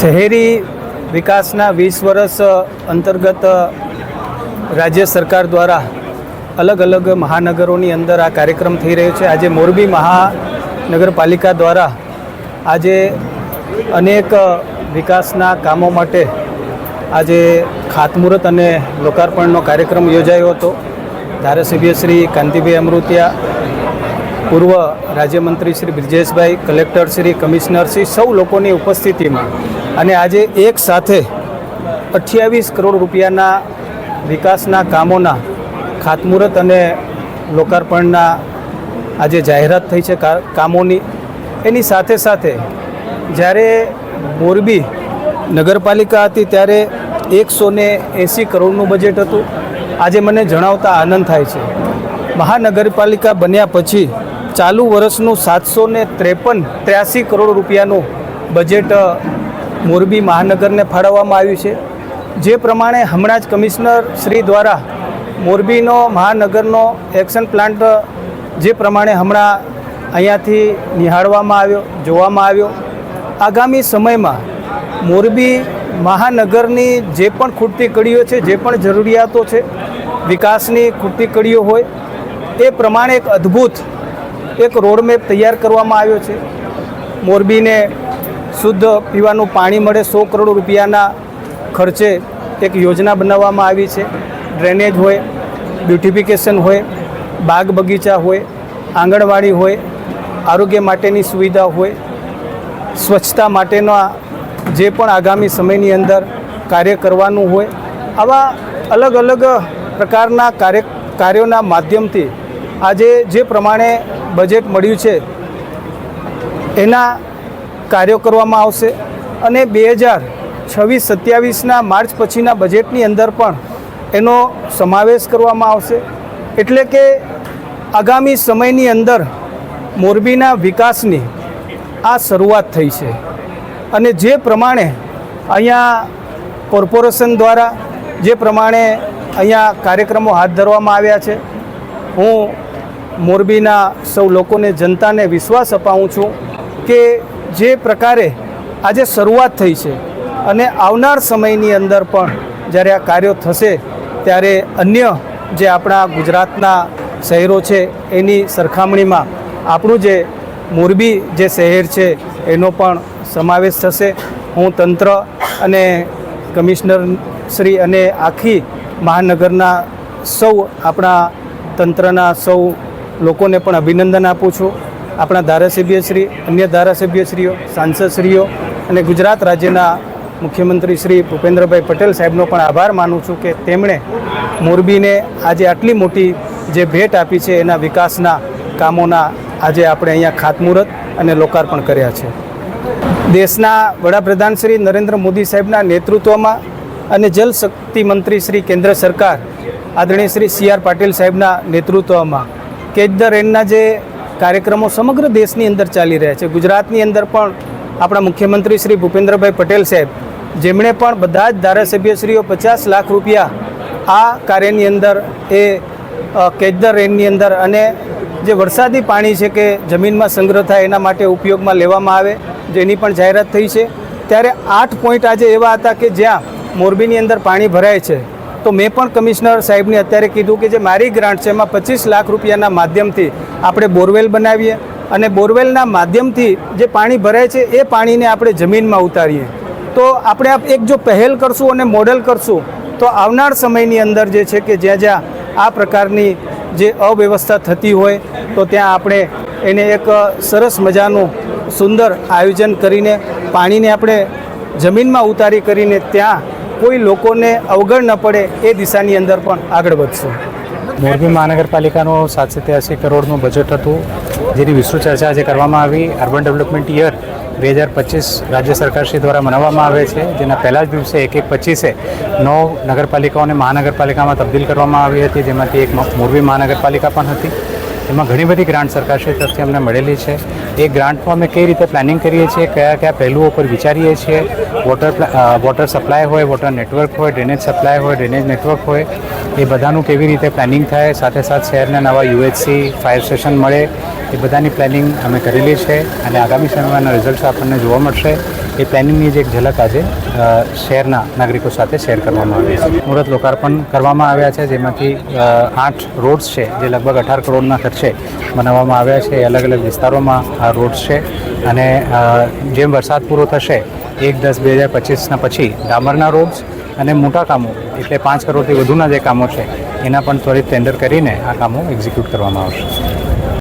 શહેરી વિકાસના વીસ વર્ષ અંતર્ગત રાજ્ય સરકાર દ્વારા અલગ અલગ મહાનગરોની અંદર આ કાર્યક્રમ થઈ રહ્યો છે. આજે મોરબી મહાનગરપાલિકા દ્વારા આજે અનેક વિકાસના કામો માટે આજે ખાતમુહૂર્ત અને લોકાર્પણનો કાર્યક્રમ યોજાયો હતો. ધારાસભ્ય શ્રી કાંતિભાઈ અમૃતિયા પૂર્વ રાજ્યમંત્રી શ્રી બ્રિજેશભાઈ, કલેક્ટર શ્રી કમિશનર શ્રી સૌ લોકોની ઉપસ્થિતિમાં અને આજે એક સાથે અઠ્યાવીસ કરોડ રૂપિયાના વિકાસના કામોના ખાતમુહૂર્ત અને લોકાર્પણના આજે જાહેરાત થઈ છે કામોની. એની સાથે સાથે જ્યારે મોરબી નગરપાલિકા હતી ત્યારે એકસો ને એંસી કરોડનું બજેટ હતું. આજે મને જણાવતા આનંદ થાય છે. મહાનગરપાલિકા બન્યા પછી ચાલુ વર્ષનું સાતસો ને ત્રેપન ત્ર્યાસી કરોડ રૂપિયાનું બજેટ મોરબી મહાનગરને ફાળવવામાં આવ્યું છે. જે પ્રમાણે હમણાં જ કમિશનર શ્રી દ્વારા મોરબીનો મહાનગરનો એક્શન પ્લાન્ટ જે પ્રમાણે હમણાં અહીંયાથી નિહાળવામાં આવ્યો, જોવામાં આવ્યો. આગામી સમયમાં મોરબી મહાનગરની જે પણ ખૂટતી કડીઓ છે, જે પણ જરૂરિયાતો છે, વિકાસની ખૂટતી કડીઓ હોય, એ પ્રમાણે એક અદ્ભુત એક રોડમેપ તૈયાર કરવામાં આવ્યો છે. મોરબીને શુદ્ધ પીવાનું પાણી મળે સો કરોડ રૂપિયાના ખર્ચે એક યોજના બનાવવામાં આવી છે. ડ્રેનેજ હોય, બ્યુટિફિકેશન હોય, બાગ બગીચા હોય, આંગણવાડી હોય, આરોગ્ય માટેની સુવિધા હોય, સ્વચ્છતા માટેના જે પણ આગામી સમયની અંદર કાર્ય કરવાનું હોય, આવા અલગ અલગ પ્રકારના કાર્ય કાર્યોના માધ્યમથી આજે જે પ્રમાણે બજેટ મળ્યું છે, એના કાર્યો કરવામાં આવશે અને બે હજાર છવ્વીસ સત્યાવીસના માર્ચ પછીના બજેટની અંદર પણ એનો સમાવેશ કરવામાં આવશે. એટલે કે આગામી સમયની અંદર મોરબીના વિકાસની આ શરૂઆત થઈ છે. અને જે પ્રમાણે અહીંયા કોર્પોરેશન દ્વારા જે પ્રમાણે અહીંયા કાર્યક્રમો હાથ ધરવામાં આવ્યા છે, હું મોરબીના સૌ લોકોને, જનતાને વિશ્વાસ અપાવું છું કે જે પ્રકારે આજે શરૂઆત થઈ છે અને આવનાર સમયની અંદર પણ જ્યારે આ કાર્યો થશે, ત્યારે અન્ય જે આપણા ગુજરાતના શહેરો છે, એની સરખામણીમાં આપણું જે મોરબી જે શહેર છે, એનો પણ સમાવેશ થશે. હું તંત્ર અને કમિશનર શ્રી અને આખી મહાનગરના સૌ આપણા તંત્રના સૌ લોકોને પણ અભિનંદન આપું છું. આપણા ધારાસભ્યશ્રી, અન્ય ધારાસભ્યશ્રીઓ, સાંસદશ્રીઓ અને ગુજરાત રાજ્યના મુખ્યમંત્રી શ્રી ભૂપેન્દ્રભાઈ પટેલ સાહેબનો પણ આભાર માનું છું કે તેમણે મોરબીને આજે આટલી મોટી જે ભેટ આપી છે એના વિકાસના કામોના આજે આપણે અહીંયા ખાતમુહૂર્ત અને લોકાર્પણ કર્યા છે. દેશના વડાપ્રધાન શ્રી નરેન્દ્ર મોદી સાહેબના નેતૃત્વમાં અને જલ શક્તિ મંત્રી શ્રી કેન્દ્ર સરકાર, આદરણીય શ્રી સી આર પાટીલ સાહેબના નેતૃત્વમાં કેચ ધ રેનના જે કાર્યક્રમો સમગ્ર દેશની અંદર ચાલી રહ્યા છે. ગુજરાતની અંદર પણ આપણા મુખ્યમંત્રી શ્રી ભૂપેન્દ્રભાઈ પટેલ સાહેબ, જેમણે પણ બધા જ ધારાસભ્યશ્રીઓ પચાસ લાખ રૂપિયા આ કાર્યની અંદર એ કેચ ધ રેનની અંદર અને જે વરસાદી પાણી છે કે જમીનમાં સંગ્રહ થાય એના માટે ઉપયોગમાં લેવામાં આવે, જેની પણ જાહેરાત થઈ છે. ત્યારે આઠ પોઈન્ટ આજે એવા હતા કે જ્યાં મોરબીની અંદર પાણી ભરાય છે. તો મેં પણ કમિશનર સાહેબને અત્યારે કીધું કે જે મારી ગ્રાન્ટ છે, એમાં પચીસ લાખ રૂપિયાના માધ્યમથી આપણે બોરવેલ બનાવીએ અને બોરવેલના માધ્યમથી જે પાણી ભરાય છે, એ પાણીને આપણે જમીનમાં ઉતારીએ. તો આપણે આપ એક જો પહેલ કરશું અને મોડેલ કરશું, તો આવનાર સમયની અંદર જે છે કે જ્યાં જ્યાં આ પ્રકારની જે અવ્યવસ્થા થતી હોય, તો ત્યાં આપણે એને એક સરસ મજાનું સુંદર આયોજન કરીને પાણીને આપણે જમીનમાં ઉતારી કરીને ત્યાં કોઈ લોકોને અવગણ ન પડે એ દિશાની અંદર પણ આગળ વધશું. મોરબી મહાનગરપાલિકાનું સાતસો ત્યાસી કરોડનું બજેટ હતું, જેની વિસ્તૃત ચર્ચા આજે કરવામાં આવી. અર્બન ડેવલપમેન્ટ યર બે હજાર પચીસ રાજ્ય સરકારશ્રી દ્વારા મનાવવામાં આવે છે. જેના પહેલા જ દિવસે એક એક પચીસે નવ નગરપાલિકાઓને મહાનગરપાલિકામાં તબદીલ કરવામાં આવી હતી. જેમાંથી એક મોરબી મહાનગરપાલિકા પણ હતી. એમાં ઘણી બધી ગ્રાન્ટ સરકારશ્રી તરફથી અમને મળેલી છે. એ ગ્રાન્ટમાં અમે કઈ રીતે પ્લાનિંગ કરીએ છીએ, કયા કયા પહેલુઓ પર વિચારીએ છીએ? વોટર વોટર સપ્લાય હોય વોટર નેટવર્ક હોય ડ્રેનેજ સપ્લાય હોય ડ્રેનેજ નેટવર્ક હોય, એ બધાનું કેવી રીતે પ્લાનિંગ થાય? સાથે સાથે શહેરને નવા યુએચસી ફાયર સ્ટેશન મળે, એ બધાની પ્લાનિંગ અમે કરેલી છે અને આગામી સમયમાં રિઝલ્ટ આપણને જોવા મળશે. એ પ્લાનિંગની જ એક ઝલક આજે શહેરના નાગરિકો સાથે શેર કરવામાં આવી છે. મુહૂર્ત લોકાર્પણ કરવામાં આવ્યા છે, જેમાંથી આઠ રોડ્સ છે, જે લગભગ અઢાર કરોડના ખર્ચે બનાવવામાં આવ્યા છે. અલગ અલગ વિસ્તારોમાં આ રોડ્સ છે અને જેમ વરસાદ પૂરો થશે, એક દસ બે હજાર પચીસના પછી ડામરના રોડ્સ અને મોટા કામો, એટલે પાંચ કરોડથી વધુના જે કામો છે, એના પણ ત્વરિત ટેન્ડર કરીને આ કામો એક્ઝિક્યુટ કરવામાં આવશે.